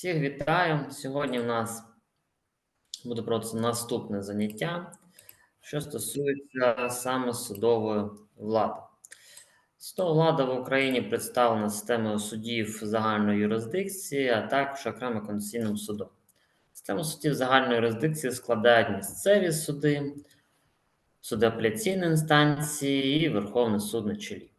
Всіх вітаю. Сьогодні в нас буде проводитися наступне заняття, що стосується саме судової влади. Судова влада в Україні представлена системою судів загальної юрисдикції, а також окремо Конституційним судом. Систему судів загальної юрисдикції складають місцеві суди, суди апеляційної інстанції і Верховний суд на чолі.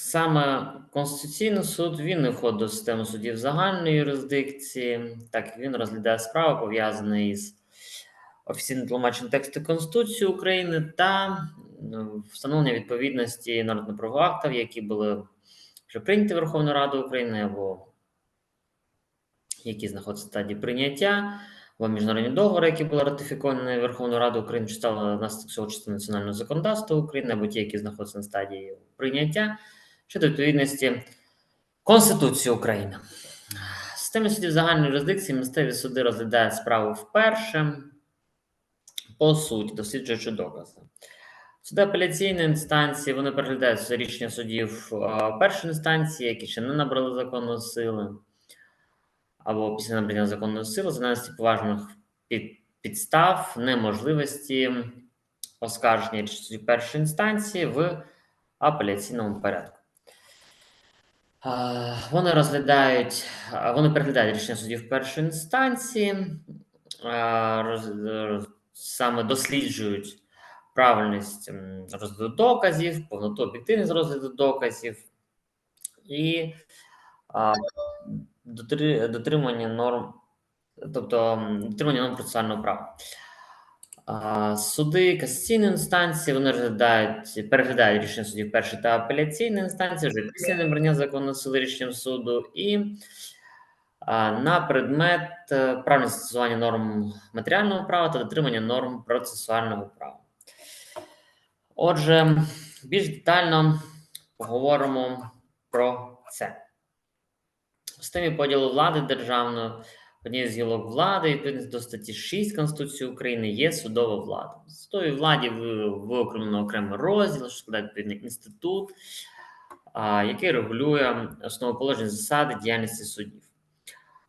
Саме Конституційний суд він не входить до системи судів загальної юрисдикції, так він розглядає справи, пов'язані із офіційним тлумаченням тексту Конституції України та ну, встановлення відповідності народно-правових актів, які були вже прийняті Верховною Радою України або які знаходяться в стадії прийняття, або міжнародні договори, які були ратифіковані Верховною Радою України, чи стали наслідок цього частини національного законодавства України, або ті, які знаходяться на стадії прийняття щодо відповідності Конституції України. Системі судів загальної юрисдикції місцеві суди розглядають справу вперше, по суті, досліджуючи докази. Суди апеляційної інстанції вони переглядають рішення судів першої інстанції, які ще не набрали законної сили, або після набрання законної сили, за наявності поважних під, підстав, неможливості оскарження судів першої інстанції в апеляційному порядку. Вони розглядають, вони переглядають рішення судів першої інстанції, роз саме досліджують правильність розгляду доказів, повноту об'єктивність розгляду доказів і дотримання норм, тобто дотримання норм процесуального права. Суди касаційної інстанції вони розглядають, переглядають рішення судів першої та апеляційної інстанції вже після набрання законної сили рішенням суду і на предмет е, правильного застосування норм матеріального права та дотримання норм процесуального права. Отже, більш детально поговоримо про це. В системі поділу влади державної Однією з гілок влади, відповідно до статті 6 Конституції України, є судова влада. Судовій владі виокремлено окремий розділ, що складає відповідний інститут, який регулює основоположні засади діяльності суддів.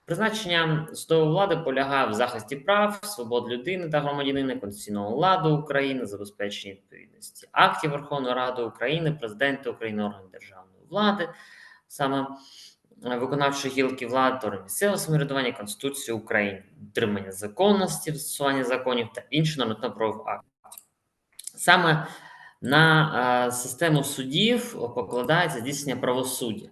Призначення судової влади полягає в захисті прав, свобод людини та громадянина, конституційного ладу України, забезпечення відповідності актів Верховної Ради України, президента України, органів державної влади. Саме виконавчої гілки влади, органів місцевого самоврядування, Конституції України, дотримання законності, застосування законів та інших нормативно-правових актів. Саме на е, систему судів покладається здійснення правосуддя,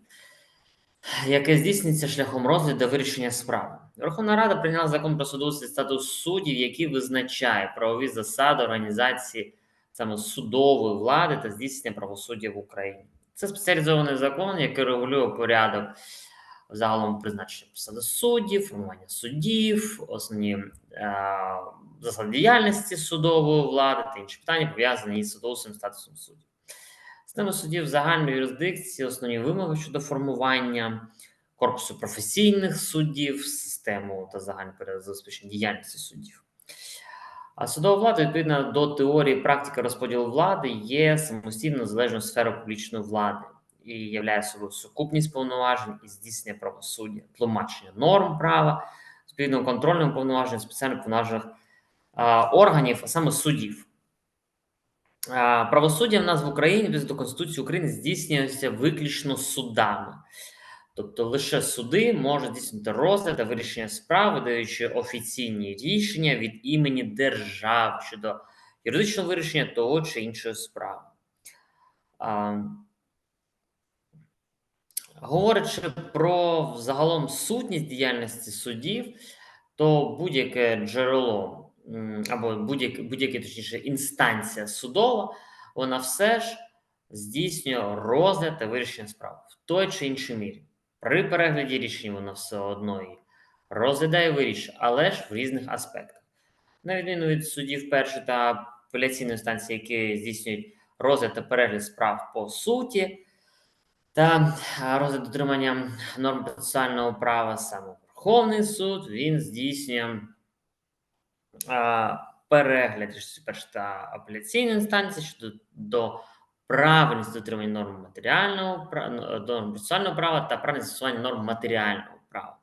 яке здійснюється шляхом розгляду вирішення справи. Верховна Рада прийняла закон про судоустрій статус суддів, який визначає правові засади організації саме судової влади та здійснення правосуддя в Україні. Це спеціалізований закон, який регулює порядок загалом призначення посади суддів, формування суддів, основні е, засади діяльності судової влади та інші питання пов'язані із судовим статусом суддів. Система суддів загальної юрисдикції, основні вимоги щодо формування корпусу професійних суддів, систему та загальне забезпечення діяльності суддів. А судова влада, відповідно до теорії практики розподілу влади, є самостійно залежною сферою публічної влади і являє собою сукупність повноважень і здійснення правосуддя, тлумачення норм права, відповідно контрольним повноважень, спеціальних повноважень органів, а саме суддів. А, правосуддя в нас в Україні до Конституції України здійснюється виключно судами. Тобто лише суди можуть здійснити розгляд та вирішення справ, видаючи офіційні рішення від імені держав щодо юридичного вирішення того чи іншої справи. Говорячи про загалом сутність діяльності судів, то будь-яке джерело або будь-яке будь-яка точніше інстанція судова, вона все ж здійснює розгляд та вирішення справ в той чи іншій мірі. При перегляді рішень вона все одно і розглядає вирішує, але ж в різних аспектах. На відміну від судів першої та апеляційної інстанції, які здійснюють розгляд та перегляд справ по суті, та розгляд дотримання норм процесуального права саме Верховний суд він здійснює а, перегляд першої та апеляційної інстанції щодо до правильність дотримання норм матеріального норм процесуального права та правильність застосування норм матеріального права.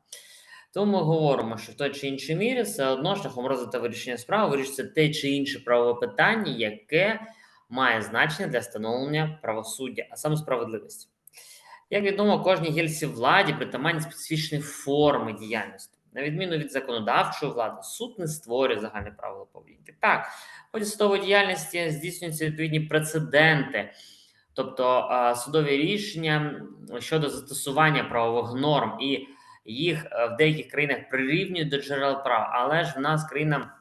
Тому ми говоримо, що в той чи іншій мірі все одно шляхом та вирішення справи вирішується те чи інше правове питання, яке має значення для встановлення правосуддя, а саме справедливості. Як відомо, кожній гільці владі притаманні специфічні форми діяльності. На відміну від законодавчої влади, суд не створює загальне правило поведінки. Так, ході судової діяльності здійснюються відповідні прецеденти, тобто судові рішення щодо застосування правових норм, і їх е, в деяких країнах прирівнюють до джерел права, але ж в нас країна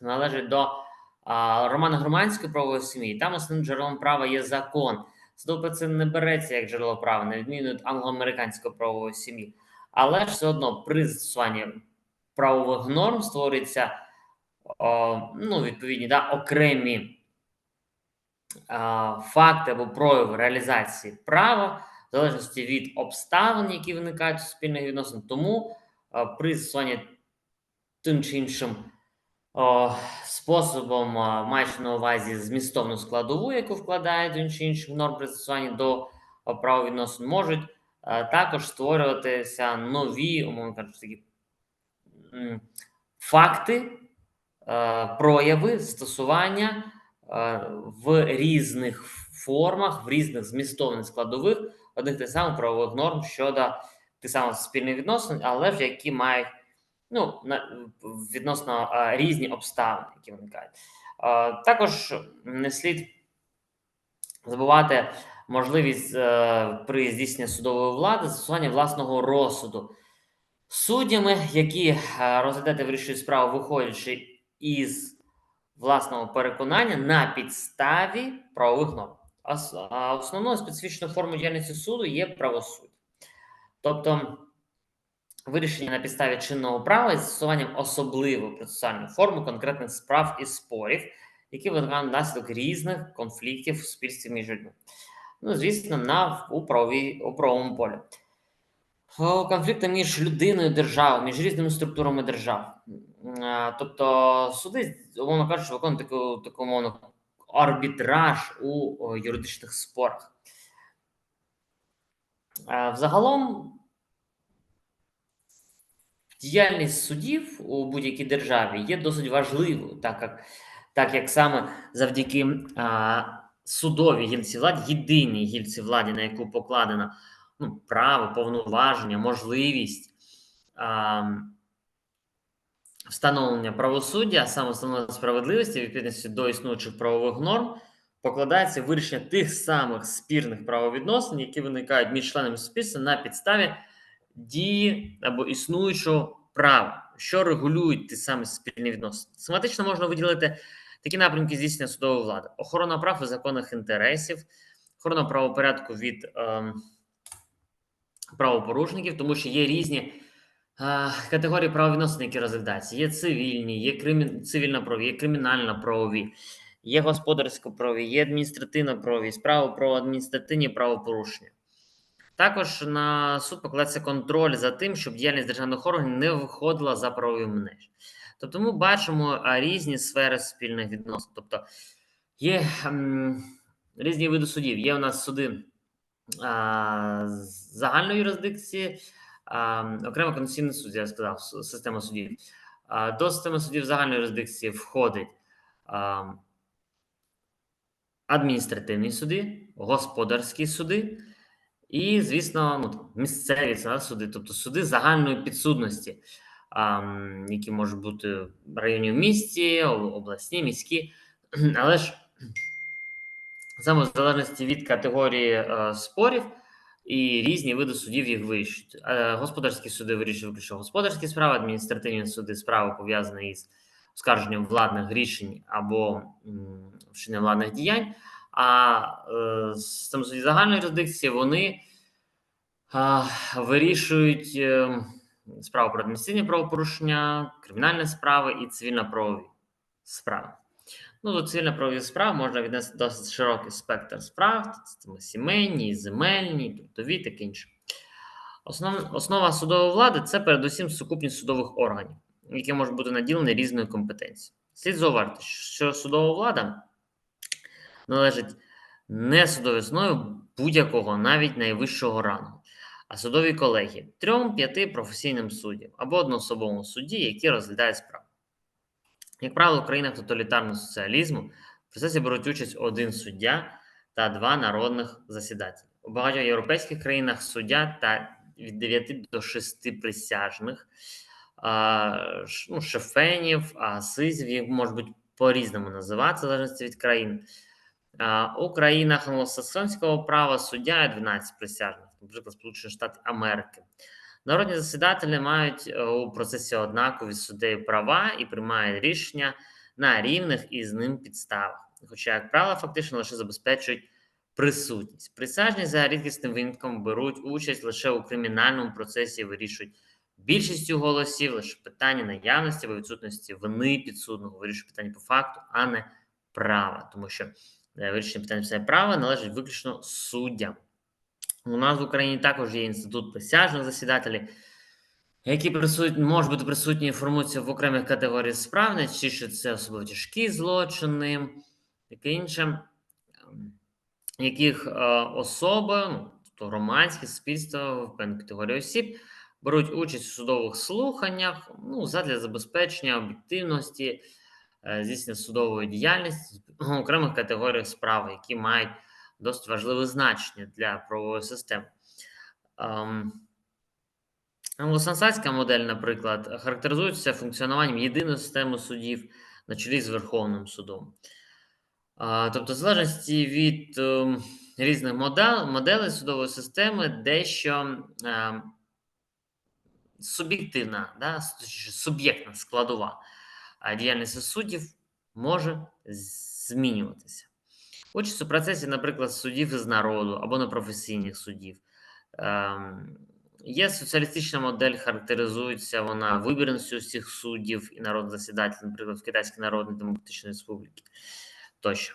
належить до а, романо-громадської правової сім'ї. Там основним джерелом права є закон. Судовий процес не береться як джерело права, на відміну від англо-американської правової сім'ї. Але ж все одно при застосуванні правових норм створюються о, ну, відповідні да, окремі а, факти або прояви реалізації права, в залежності від обставин, які виникають у спільних відносин. Тому а, при застосуванні тим чи іншим о, способом, маючи на увазі змістовну складову, яку вкладає до інших норм при застосуванні до правовідносин, можуть також створюватися нові, умовно кажучи, такі факти, е, прояви застосування е, в різних формах, в різних змістовних складових одних тих самих правових норм щодо тих самих спільних відносин, але ж які мають ну, відносно е, різні обставини, які виникають. Е, також не слід забувати можливість е, при здійсненні судової влади застосування власного розсуду. Суддями, які е, розглядати вирішують справу, виходячи із власного переконання на підставі правових норм. А Основною специфічною формою діяльності суду є правосуддя. Тобто вирішення на підставі чинного права із застосуванням особливої процесуальної форми конкретних справ і спорів, які виникають внаслідок різних конфліктів в суспільстві між людьми. Ну, звісно, на у правовій правовому полі. Конфлікти між людиною і державою, між різними структурами держав. Тобто суди, умовно кажучи, виконують таку, таку умовно арбітраж у юридичних спорах. Взагалом, діяльність судів у будь-якій державі є досить важливою, так як, так як саме завдяки судовій гільці владі, єдиній гільці владі, на яку покладено ну, право, повноваження, можливість а, встановлення правосуддя, саме встановлення справедливості відповідності до існуючих правових норм, покладається вирішення тих самих спірних правовідносин, які виникають між членами суспільства на підставі дії або існуючого права, що регулюють ті самі спільні відносини. Семантично можна виділити такі напрямки здійснення судової влади: охорона прав і законних інтересів, охорона правопорядку від. ем, правопорушників, тому що є різні е, категорії правовідносин, які розглядаються. Є цивільні, є кримі... цивільно-правові, є кримінально-правові, є господарсько-правові, є адміністративно-правові, справи про адміністративні правопорушення. Також на суд покладається контроль за тим, щоб діяльність державних органів не виходила за правові межі. Тобто ми бачимо різні сфери спільних відносин. Тобто є м, різні види судів. Є у нас суди а, загальної юрисдикції, а, окремо Конституційний суд, я сказав, система судів. А, До системи судів загальної юрисдикції входить а, адміністративні суди, господарські суди і, звісно, ну, місцеві суди, тобто суди загальної підсудності, які можуть бути районні в місті, обласні, міські. Але ж саме в залежності від категорії е, спорів і різні види судів їх вирішують. Е, господарські суди вирішують виключно господарські справи, адміністративні суди справи пов'язані із оскарженням владних рішень або вчиненням владних діянь. А е, судів загальної юрисдикції вони а, вирішують е, справи про адміністративні правопорушення, кримінальні справи і цивільно-правові справи. Ну, до цивільно-правових справ можна віднести досить широкий спектр справ, це сімейні, земельні, трудові, таке інше. Основ, основа судової влади це передусім сукупність судових органів, які можуть бути наділені різною компетенцією. Слід зауважити, що судова влада належить не судовою основою будь-якого, навіть найвищого рангу, а судові колегії трьом-п'яти професійним суддям або одноособовому судді, які розглядають справу. Як правило, в країнах тоталітарного соціалізму в процесі беруть участь один суддя та два народних засідателі. У багатьох європейських країнах суддя та від 9 до 6 присяжних, ну, шефенів, асизів, їх можуть бути по-різному називати, в залежності від країн. У країнах англосаксонського права суддя є 12 присяжних, наприклад, Сполучені Штати Америки. Народні засідателі мають е, у процесі однакові суддею права і приймають рішення на рівних із ним підставах. Хоча, як правило, фактично лише забезпечують присутність. Присяжні за рідкісним винятком беруть участь лише у кримінальному процесі, і вирішують більшістю голосів лише питання наявності або відсутності вини підсудного, вирішують питання по факту, а не права, тому що е, вирішення питання писання права належить виключно суддям. У нас в Україні також є інститут присяжних засідателів, які присутні, можуть бути присутні і формуються в окремих категоріях справ, найчастіше це особливо тяжкі злочини, таке інше, ем, яких е, особи, ну, тобто громадське суспільство в певній категорії осіб, беруть участь у судових слуханнях ну, задля забезпечення об'єктивності, е, здійснення судової діяльності в окремих категоріях справи, які мають досить важливе значення для правової системи. Ем, Англосаксонська модель, наприклад, характеризується функціонуванням єдиної системи судів на чолі з Верховним судом. А, Тобто, в залежності від ем, різних модел, моделей судової системи, дещо ем, суб'єктивна, да, суб'єктна складова а, діяльності суддів може змінюватися. Участь у процесі, наприклад, суддів із народу або непрофесійних суддів. Ем, Є соціалістична модель, характеризується вона вибірністю всіх суддів і народ засідателів, наприклад, в Китайській Народній Демократичній Республіці тощо.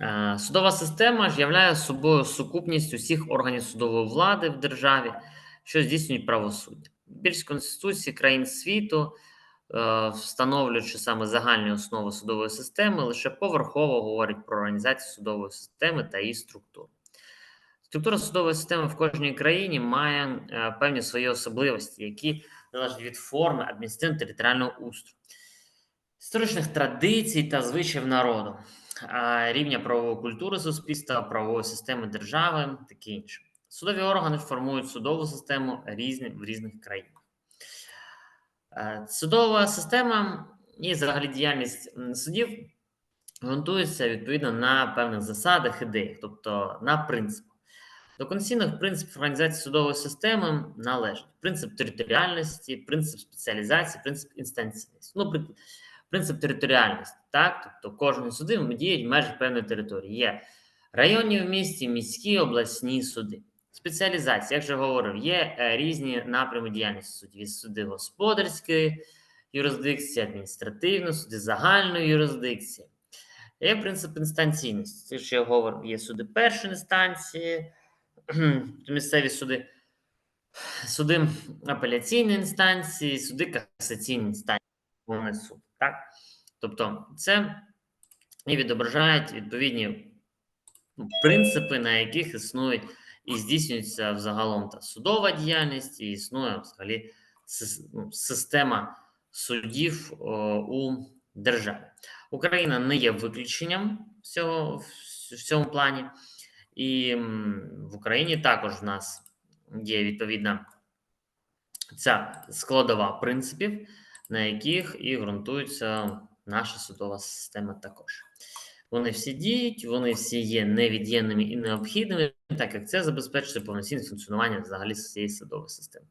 Е, Судова система ж являє собою сукупність усіх органів судової влади в державі, що здійснюють правосуддя. Більшість конституцій країн світу, встановлюючи саме загальні основи судової системи, лише поверхово говорять про організацію судової системи та її структуру. Структура судової системи в кожній країні має е, певні свої особливості, які залежать від форми адміністративно-територіального устрою, історичних традицій та звичаїв народу, рівня правової культури суспільства, правової системи держави, таке інше. Судові органи формують судову систему різні в різних країнах. Е, Судова система і взагалі діяльність судів ґрунтується відповідно на певних засадах, ідеях, тобто на принципах. До конституційних принципів організації судової системи належать принцип територіальності, принцип спеціалізації, принцип інстанційності. Ну, принцип територіальності, так? Тобто кожен суди діють в межах певної території. Є районні в місті, міські, обласні суди. Спеціалізація, як вже говорив, є е, різні напрями діяльності судів. Суди господарської юрисдикції, адміністративної, суди загальної юрисдикції. Є принцип інстанційності. Це що я говорив, є суди першої інстанції, місцеві суди, суди апеляційної інстанції, суди касаційної інстанції. Головний суд. Так? Тобто, це і відображають відповідні принципи, на яких існують і здійснюється взагалом та судова діяльність, і існує взагалі ну, система судів у державі. Україна не є виключенням цього, в цьому плані, і в Україні також в нас є відповідна ця складова принципів, на яких і ґрунтується наша судова система також. Вони всі діють, вони всі є невід'ємними і необхідними, так як це забезпечує повноцінне функціонування взагалі цієї судової системи.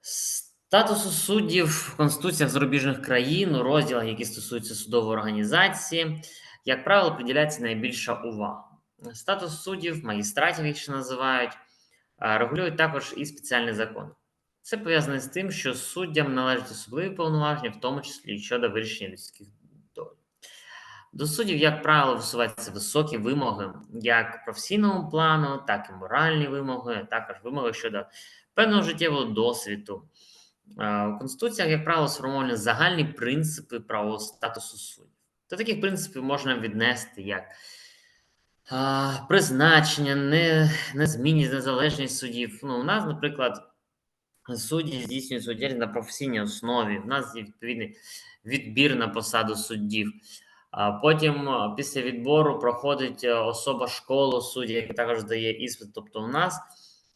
Статусу суддів в конституціях зарубіжних країн у розділах, які стосуються судової організації, як правило, приділяється найбільша увага. Статус суддів, магістратів, їх ще називають, регулюють також і спеціальні закони. Це пов'язане з тим, що суддям належать особливі повноваження, в тому числі щодо вирішення людських. До суддів, як правило, висуваються високі вимоги як професійного плану, так і моральні вимоги, також вимоги щодо певного життєвого досвіду. Е, У конституціях, як правило, сформовані загальні принципи правового статусу суддів. До таких принципів можна віднести як призначення, незмінність, незалежність суддів. Ну, у нас, наприклад, судді здійснюють діяльність на професійній основі. У нас є відповідний відбір на посаду суддів. А потім, після відбору, проходить е, особа школу судді, яка також здає іспит. Тобто, у нас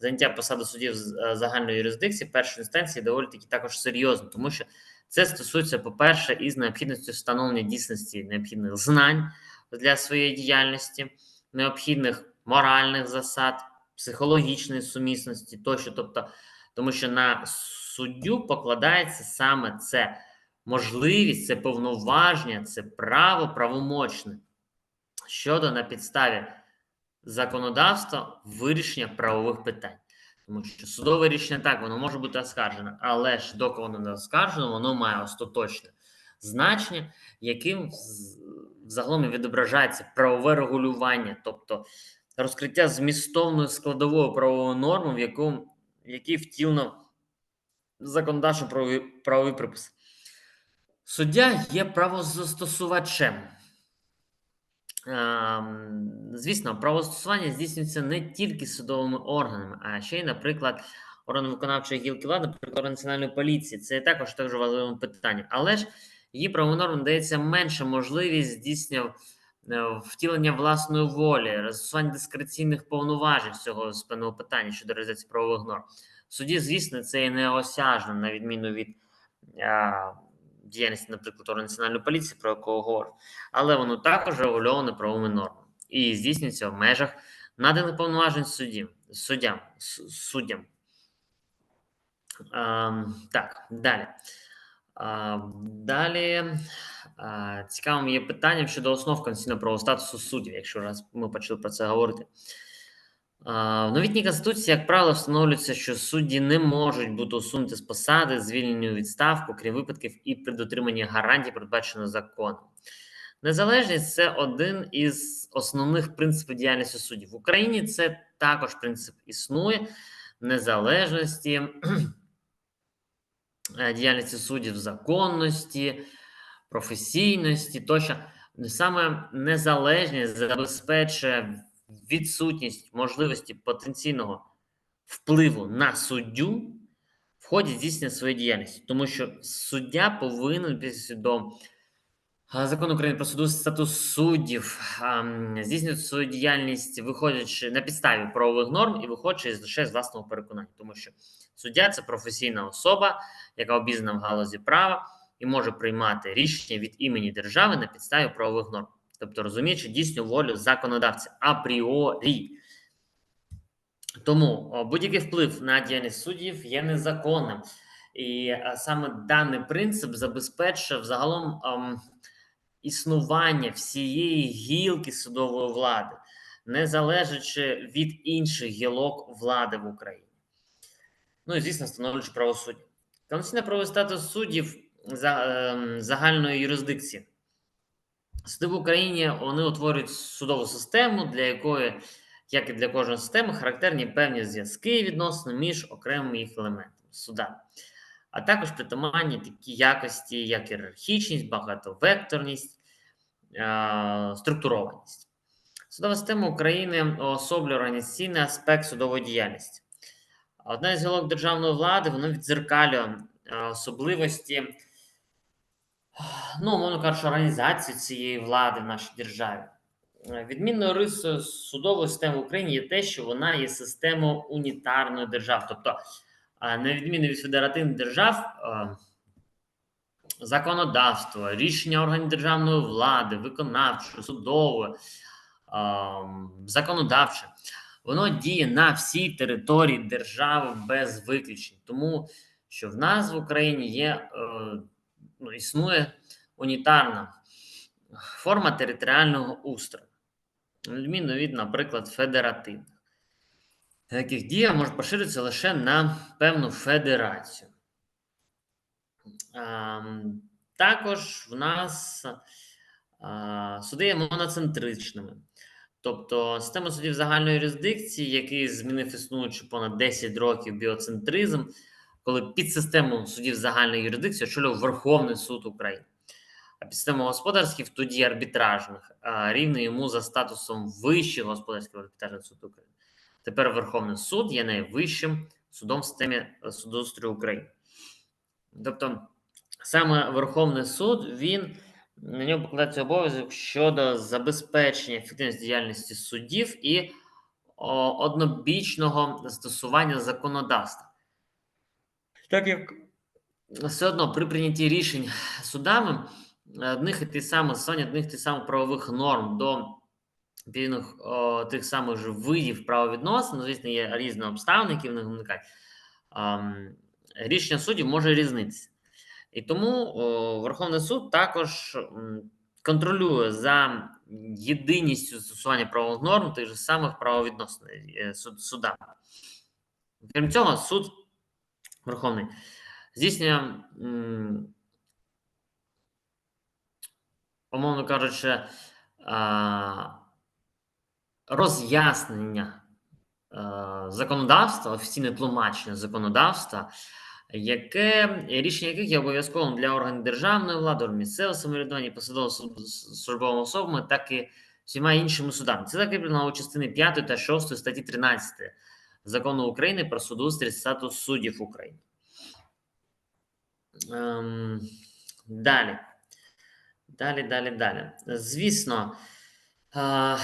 заняття посади суддів е, загальної юрисдикції першої інстанції доволі таки також серйозно, тому що це стосується, по-перше, із необхідністю встановлення дійсності необхідних знань для своєї діяльності, необхідних моральних засад, психологічної сумісності тощо. Тобто, тому що на суддю покладається саме це можливість, це повноваження, це право правомочне щодо на підставі законодавства вирішення правових питань. Тому що судове рішення так, воно може бути оскаржено, але ж доки воно не оскаржено, воно має остаточне значення, яким загалом відображається правове регулювання, тобто розкриття змістовної складової правової норми, в в якій втілено законодавчо правові, правові приписи. Суддя є правозастосувачем. Ем, Звісно, правозастосування здійснюється не тільки судовими органами, а ще й, наприклад, органи виконавчої гілки влади, наприклад, національної поліції. Це також теж важливе питання. Але ж її правовим нормам дається менша можливість здійснення е, втілення власної волі, застосування дискреційних повноважень цього спинного питання щодо реалізації правових норм. В суді, звісно, це є неосяжно, на відміну від а, діяльності, наприклад, органу національної поліції, про яку говорю, але воно також регульоване правовими нормами і здійснюється в межах наданих повноважень суддям. суддям, суддям. Ем, так, далі. А, далі а, цікавим є питанням щодо основ конституційного правового статусу суддів, якщо раз ми почали про це говорити. В новітній конституції, як правило, встановлюється, що судді не можуть бути усунуті з посади, звільнені у відставку, крім випадків і при дотриманні гарантій, передбачених законом. Незалежність це один із основних принципів діяльності суддів. В Україні це також принцип існує незалежності е, діяльності суддів, законності, професійності тощо. Саме незалежність забезпечує відсутність можливості потенційного впливу на суддю в ході здійснення своєї діяльності, тому що суддя повинен до а, Закон України про суду статус суддів здійснювати свою діяльність, виходячи на підставі правових норм і виходячи з лише з власного переконання, тому що суддя це професійна особа, яка обізнана в галузі права і може приймати рішення від імені держави на підставі правових норм, тобто розуміючи дійсну волю законодавця апріорі. Тому будь-який вплив на діяльність суддів є незаконним, і саме даний принцип забезпечує взагалом ем, існування всієї гілки судової влади, не залежачи від інших гілок влади в Україні. Ну і звісно, встановлюючи правосуддя. Конституційний правовий статус суддів за, ем, загальної юрисдикції. Суди в Україні вони утворюють судову систему, для якої, як і для кожної системи, характерні певні зв'язки відносно між окремими їх елементами суда, а також притаманні такі якості, як ієрархічність, багатовекторність, е, структурованість. Судова система України уособлює організаційний аспект судової діяльності. Одна із гілок державної влади вона відзеркалює е, особливості ну, мовно кажучи, організації цієї влади в нашій державі. Е, Відмінною рисою судової системи в Україні є те, що вона є системою унітарної держави. Тобто, е, на відміну від федеративних держав, е, законодавство, рішення органів державної влади, виконавчої, судової, е, законодавче, воно діє на всій території держави без виключень. Тому що в нас в Україні є, ну, існує унітарна форма територіального устрою, на відміну від, наприклад, федеративних, яких дія може поширитися лише на певну федерацію. Також в нас суди є моноцентричними. Тобто система судів загальної юрисдикції, який змінив існуючи понад 10 років біоцентризм, коли під систему судів загальної юрисдикції очолював Верховний суд України. а підсистемогосподарських, тоді арбітражних, а, рівний йому за статусом Вищий господарський арбітражний суд України. Тепер Верховний суд є найвищим судом в системі е, судоустрою України. Тобто, саме Верховний суд він на нього покладається обов'язок щодо забезпечення ефективності діяльності суддів і однобічного застосування законодавства. Так як все одно при прийнятті рішень судами одних і тих самих застосування одних і тих самих правових норм до о, тих самих же видів правовідносин, звісно, є різні обставини, які в них виникають. Рішення суддів може різнитися. І тому о, Верховний суд також контролює за єдиністю застосування правових норм тих же самих правовідносин е, суд, судами. Крім цього, суд Верховний здійснює, м, умовно кажучи, роз'яснення е, законодавства, офіційне тлумачення законодавства, яке рішення яких є обов'язковим для органів державної влади, місцевого самоврядування, посадовими служб- службовими особами, так і всіма іншими судами. Це закріплено у частини 5 та 6 статті 13 закону України про судоустрій статус суддів України. Ем, далі. Далі, далі, далі. Звісно, а,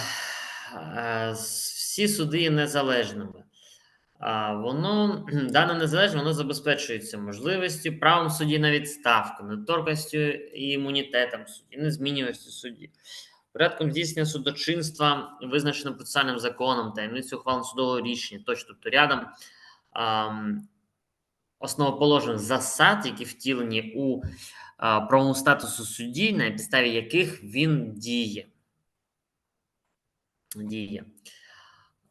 а, всі суди є незалежними. А, воно дане незалежне, воно забезпечується можливістю, правом судді на відставку, недоторканістю і імунітетом судді, незмінювістю судді, порядком здійснення судочинства, визначеним процесуальним законом, таємницю ухвалення судового рішення, тощо, тобто рядом ам, основоположних засад, які втілені у а, правовому статусу судді, на підставі яких він діє. Діє.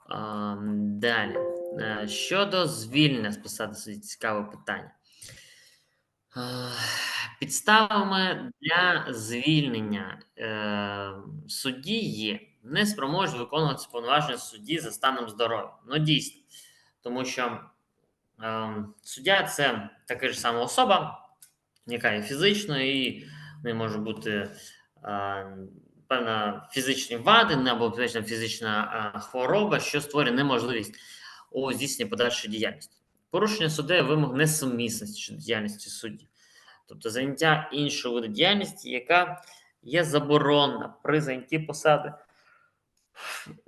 А, далі. Е, Щодо звільнення з посади судді, цікаве питання. Е, Підставами для звільнення е, судді є неспроможність виконувати повноваження судді за станом здоров'я. Ну, дійсно, тому що е, суддя це така ж сама особа, яка є фізичною, і в неї може бути е, певна фізичні вади або фізична е, хвороба, що створює неможливість у здійсненні подальшої діяльності. Порушення суддею вимог несумісності щодо діяльності судді, тобто заняття іншого виду діяльності, яка є заборонена при занятті посади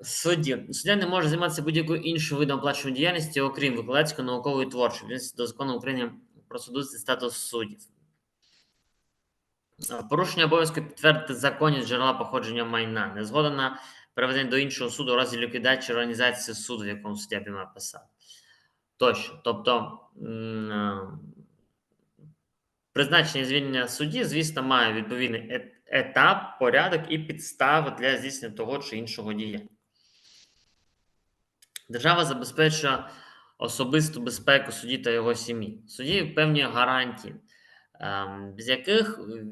судді. Суддя не може займатися будь-якою іншою видом оплачуваної діяльності, окрім викладацької наукової творчої, відповідно до закону України про і статус суддів. Порушення обов'язку підтвердити законність джерела походження майна, незгода на переведення до іншого суду у разі ліквідації організації суду, в якому суддя приймає посаду. Тощо. Тобто е, призначення звільнення судді, звісно, має відповідний етап, порядок і підстави для здійснення того чи іншого діяння. Держава забезпечує особисту безпеку судді та його сім'ї. Судді певні гарантії, ем, без яких е,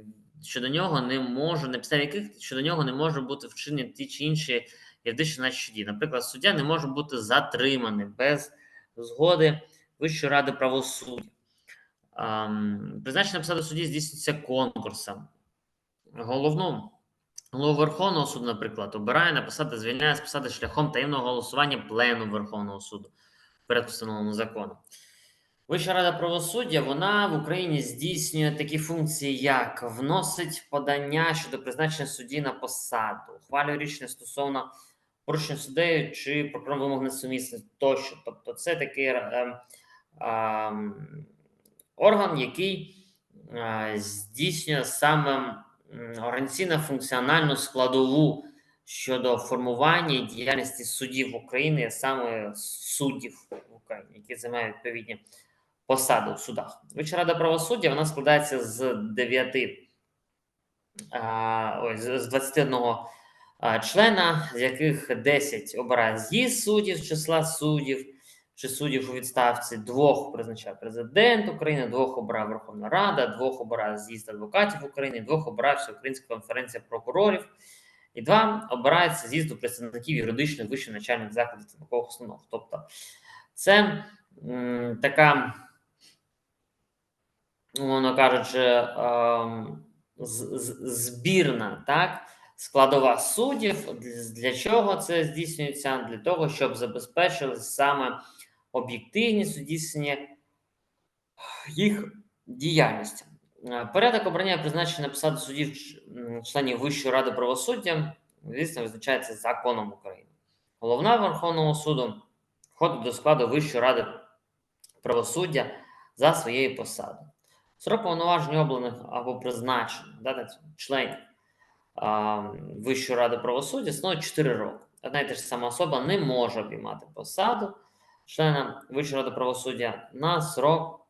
щодо нього не може, на підставі яких щодо нього не може бути вчинені ті чи інші юридичні наші дії. Наприклад, суддя не може бути затриманий без згоди Вищої ради правосуддя. Призначення посади судді здійснюється конкурсом. Головну голову Верховного суду, наприклад, обирає на посади, звільняє з посади шляхом таємного голосування Плену Верховного суду перед встановленим законом. Вища рада правосуддя вона в Україні здійснює такі функції, як вносить подання щодо призначення судді на посаду, ухвалює рішення стосовно порушення суддею чи прокурор вимог несумісних тощо. Тобто, це такий е, е, орган, який е, здійснює саме м, організаційно-функціональну складову щодо формування і діяльності суддів України, саме суддів в Україні, які займають відповідні посади у судах. Вища рада правосуддя вона складається з 9, а, ой, з з 21 а, члена, з яких 10 обирає з'їзд суддів з числа суддів чи суддів у відставці, двох призначає президент України, двох обирає Верховна Рада, двох обирає з'їзд адвокатів України, двох обирає Всеукраїнська конференція прокурорів, і два обирається з'їзду представників юридичних вищих начальних закладів та наукових установ. Тобто, це м, така, умовно кажучи, ем, з- з- збірна, так, складова суддів. Для- чого це здійснюється? Для того, щоб забезпечили саме об'єктивність у здійсненні їх діяльності. Е, Порядок обрання призначення на посади суддів членів Вищої ради правосуддя, звісно, визначається законом України. Головна Верховного суду входить до складу Вищої ради правосуддя за своєю посадою. Срок повноважень обраних або призначених да, членів а, Вищої ради правосуддя становить 4 роки. Одна і та ж сама особа не може обіймати посаду члена Вищої ради правосуддя на срок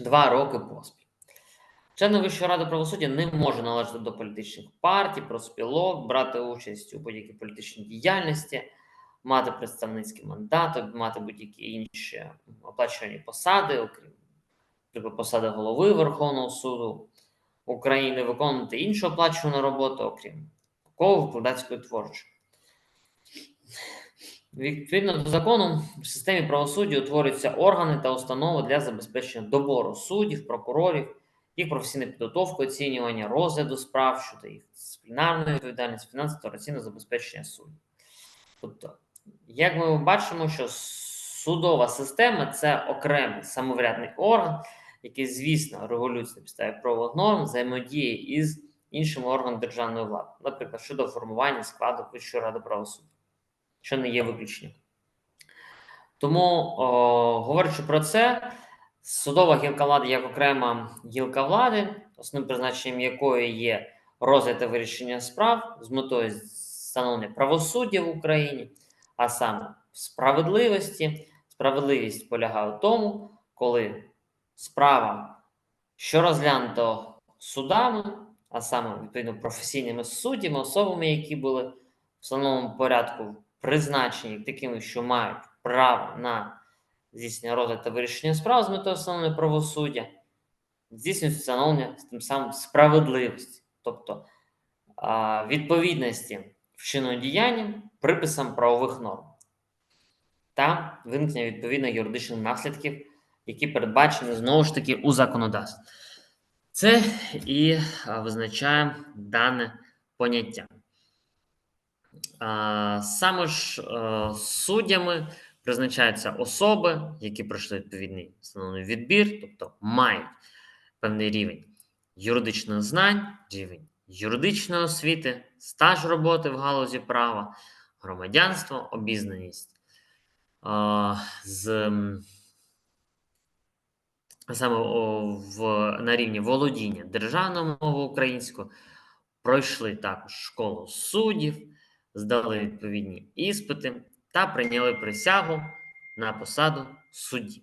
2 роки поспіль. Члени Вищої ради правосуддя не може належати до політичних партій, профспілок, брати участь у будь-якій політичній діяльності, мати представницький мандат, мати будь-які інші оплачувані посади, окрім посади голови Верховного суду України, виконувати іншу оплачувану роботу, окрім науково-викладацької творчої. Відповідно до закону, в системі правосуддя утворюються органи та установи для забезпечення добору суддів, прокурорів, їх професійної підготовки, оцінювання, розгляду справ щодо їх дисциплінарної відповідальності, фінансового та забезпечення суддів. Тобто, як ми бачимо, що судова система це окремий самоврядний орган, який, звісно, регулюється на підставі правових норм, взаємодіє із іншими органами державної влади, наприклад, щодо формування складу Вищої ради правосуддя, що не є виключенням. Тому, о, говорячи про це, судова гілка влади як окрема гілка влади, основним призначенням якої є розгляд та вирішення справ з метою встановлення правосуддя в Україні, а саме справедливості. Справедливість полягає в тому, коли справа, що розглянуто судами, а саме відповідно професійними суддями, особами, які були в встановленому порядку призначені такими, що мають право на здійснення розгляд та вирішення справ з метою встановлення правосуддя, здійснюється встановлення тим самим справедливості, тобто відповідності вчинного діяння приписам правових норм та виникнення відповідних юридичних наслідків, які передбачені знову ж таки у законодавстві. Це і визначає дане поняття. Саме ж суддями призначаються особи, які пройшли відповідний встановлений відбір, тобто мають певний рівень юридичних знань, рівень юридичної освіти, стаж роботи в галузі права, громадянство, обізнаність з саме в, на рівні володіння державною мовою українською, пройшли також школу суддів, здали відповідні іспити та прийняли присягу на посаду судді,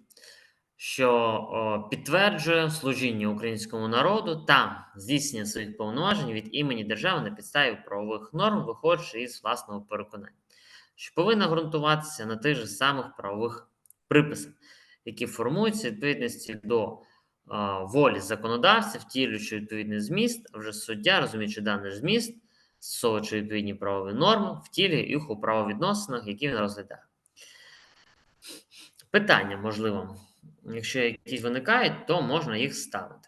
що о, підтверджує служіння українському народу та здійснення своїх повноважень від імені держави на підставі правових норм, виходячи із власного переконання, що повинна ґрунтуватися на тих же самих правових приписах, які формуються відповідності до волі законодавця, втілюючи відповідний зміст, а вже суддя, розуміючи даний зміст, застосовуючи відповідні правові норми, втілює їх у правовідносинах, які він розглядає. Питання, можливо, якщо якісь виникають, то можна їх ставити.